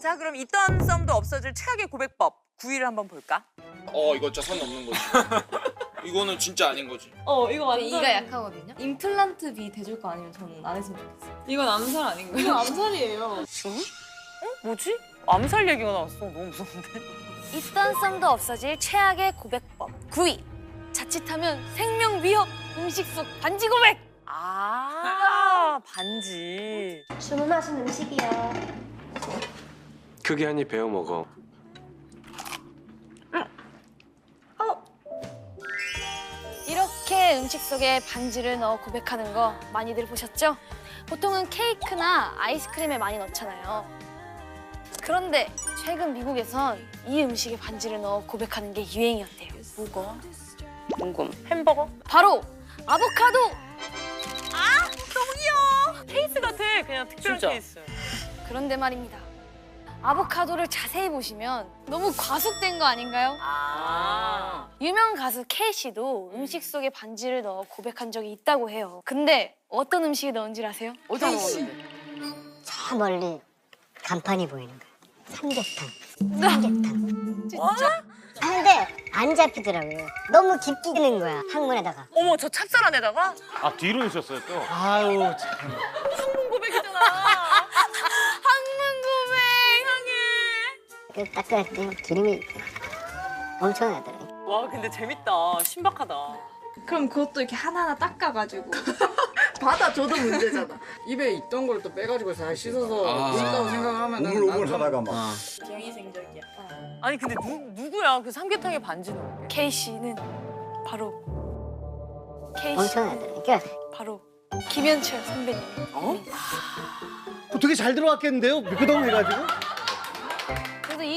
자 그럼 있던 썸도 없어질 최악의 고백법 9위를 한번 볼까? 어 이거 진짜 선 넘는 거지. 이거는 진짜 아닌 거지. 어 이거 완전 이가 약하거든요. 임플란트 비 대줄 거 아니면 저는 안 했으면 좋겠어요. 이건 암살 아닌가요? 이거 암살이에요. 어? 뭐지? 암살 얘기가 나왔어. 너무 무서운데. 있던 썸도 없어질 최악의 고백법 9위. 자칫하면 생명 위협 음식 속 반지 고백. 아 반지. 주문하신 음식이요. 크게 한 입 베어 먹어. 이렇게 음식 속에 반지를 넣어 고백하는 거 많이들 보셨죠? 보통은 케이크나 아이스크림에 많이 넣잖아요. 그런데 최근 미국에선 이 음식에 반지를 넣어 고백하는 게 유행이었대요. 뭐가? 궁금. 햄버거? 바로 아보카도! 아 너무 귀여워. 케이스 같아. 그냥 특별한 진짜. 케이스. 그런데 말입니다. 아보카도를 자세히 보시면 너무 과속된 거 아닌가요? 아. 유명 가수 케이씨도 음식 속에 반지를 넣어 고백한 적이 있다고 해요. 근데 어떤 음식에 넣은지 아세요? 어떤 먹었는데? 저 멀리 간판이 보이는 거야. 삼계탕. 삼계탕. 진짜? 근데 안 잡히더라고요. 너무 깊게 넣은 거야. 항문에다가. 어머 저 찹쌀 안에다가 아 뒤로 있었어요 또. 아유 참. 항문 고백이잖아. 그 닦았더니 기름이 엄청나더라고요. 와 근데 재밌다. 신박하다. 그럼 그것도 이렇게 하나하나 닦아가지고 받아줘도 문제잖아. 입에 있던 걸 또 빼가지고 잘 씻어서 아. 맛있다고 생각하면 우물우물하다가 막. 비위생적이야. 아니 근데 누, 누구야 그 삼계탕에 반지 넣은 게? 케이씨는 바로 케이씨 엄청나더라고요. 그러니까 바로 김현철 선배님. 어? 뭐 되게 잘 들어갔겠는데요? 미끄덩 해가지고.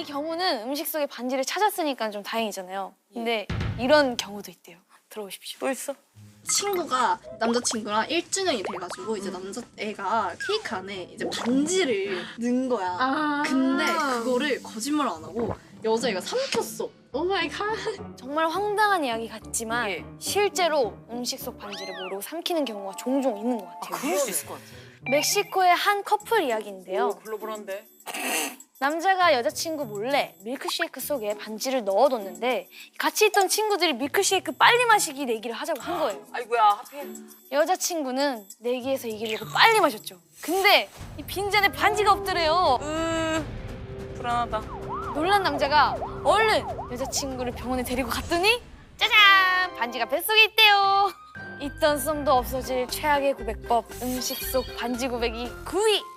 이 경우는 음식 속에 반지를 찾았으니까 좀 다행이잖아요. 근데 이런 경우도 있대요. 들어보십시오. 또 있어? 친구가 남자친구랑 1주년이 돼가지고 이제 남자애가 케이크 안에 이제 반지를 넣은 거야. 근데 그거를 거짓말 안 하고 여자애가 삼켰어. 오 마이 갓. 정말 황당한 이야기 같지만 예. 실제로 음식 속 반지를 모르고 삼키는 경우가 종종 있는 것 같아요. 그럴 수 있을 것 같아. 멕시코의 한 커플 이야기인데요. 오, 글로벌한데. 남자가 여자친구 몰래 밀크쉐이크 속에 반지를 넣어뒀는데 같이 있던 친구들이 밀크쉐이크 빨리 마시기 내기를 하자고 한 거예요. 아이고야 하필. 여자친구는 내기에서 이기려고 빨리 마셨죠. 근데 이 빈잔에 반지가 없더래요. 으 불안하다. 놀란 남자가 얼른 여자친구를 병원에 데리고 갔더니 짜잔! 반지가 뱃속에 있대요. 있던 썸도 없어질 최악의 고백법 음식 속 반지 고백이 9위.